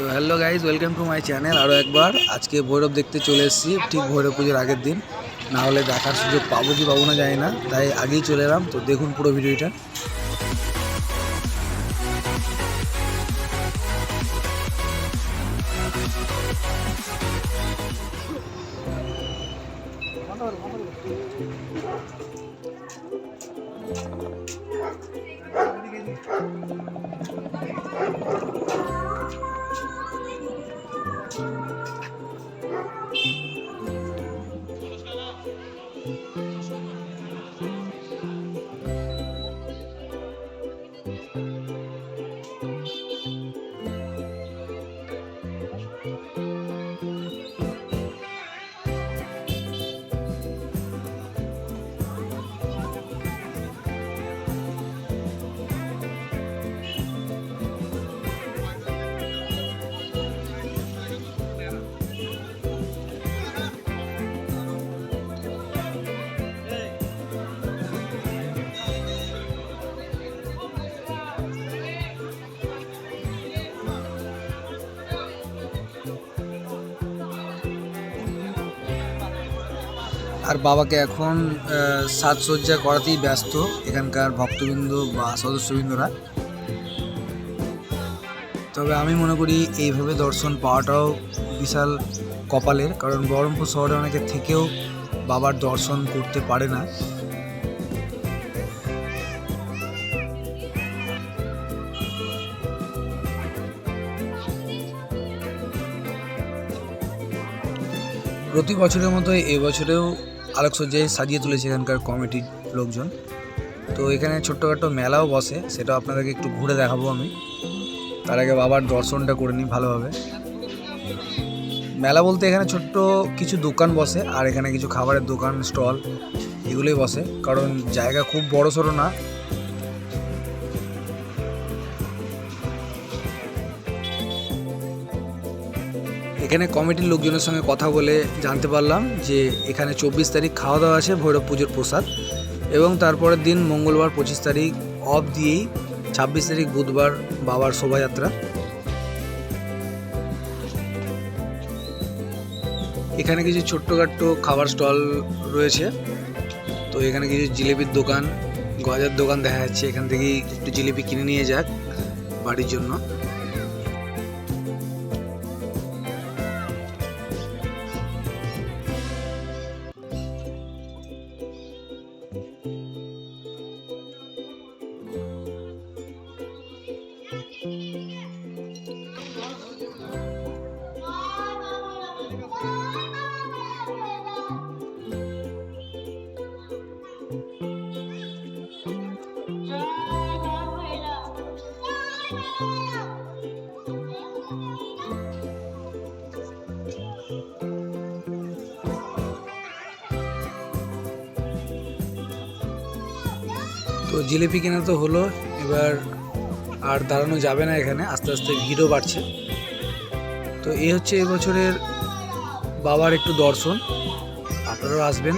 তো hello guys welcome to my channel আরও একবার, আজকে ভৈরব দেখতে চলে এসেছি, ঠিক ভৈরব পুজোর আগের দিন। না হলে দেখার সুযোগ পাবো কি পাবো না জানি না, তাই আগেই চলে এলাম। তো দেখুন পুরো ভিডিওটা। Thank you. আর বাবাকে এখন সাজসজ্জা করাতেই ব্যস্ত এখানকার ভক্তবৃন্দ বা সদস্যবৃন্দরা। তবে আমি মনে করি এইভাবে দর্শন পাওয়াটাও বিশাল কপালের, কারণ বহরমপুর শহরে অনেকে থেকেও বাবার দর্শন করতে পারে না। প্রতি বছরের মতো এবছরেও আলোকসজ্জায় সাজিয়ে তুলেছে এখানকার কমিটির লোকজন। তো এখানে ছোট্টখাটো মেলাও বসে, সেটা আপনাদেরকে একটু ঘুরে দেখাবো আমি। তার আগে বাবার দর্শনটা করে নিই ভালোভাবে। মেলা বলতে এখানে ছোট্ট কিছু দোকান বসে, আর এখানে কিছু খাবারের দোকান, স্টল, এগুলোই বসে। কারণ জায়গা খুব বড় সড়ো না এখানে কমিটির লোকজনের সঙ্গে কথা বলে জানতে পারলাম যে এখানে চব্বিশ তারিখ খাওয়া দাওয়া আছে, ভৈরব পুজোর প্রসাদ এবং তারপরের দিন মঙ্গলবার পঁচিশ তারিখ অফ দিয়েই ছাব্বিশ তারিখ বুধবার বাবার শোভাযাত্রা। এখানে কিছু ছোট্টখাট্ট খাবার স্টল রয়েছে। তো এখানে কিছু জিলিপির দোকান, গজার দোকান দেখা যাচ্ছে। এখান থেকেই একটু জিলিপি কিনে নিয়ে যাক বাড়ির জন্য। তো জিলিপি কেনা তো হলো, এবার আর দাঁড়ানো যাবে না এখানে, আস্তে আস্তে ভিড়ও বাড়ছে। তো এই হচ্ছে এবছরের বাবার একটু দর্শন, আপনারাও আসবেন।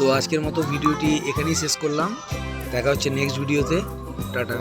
তো আজকের মতো ভিডিওটি এখানেই শেষ করলাম। দেখা হচ্ছে নেক্সট ভিডিওতে টাটা।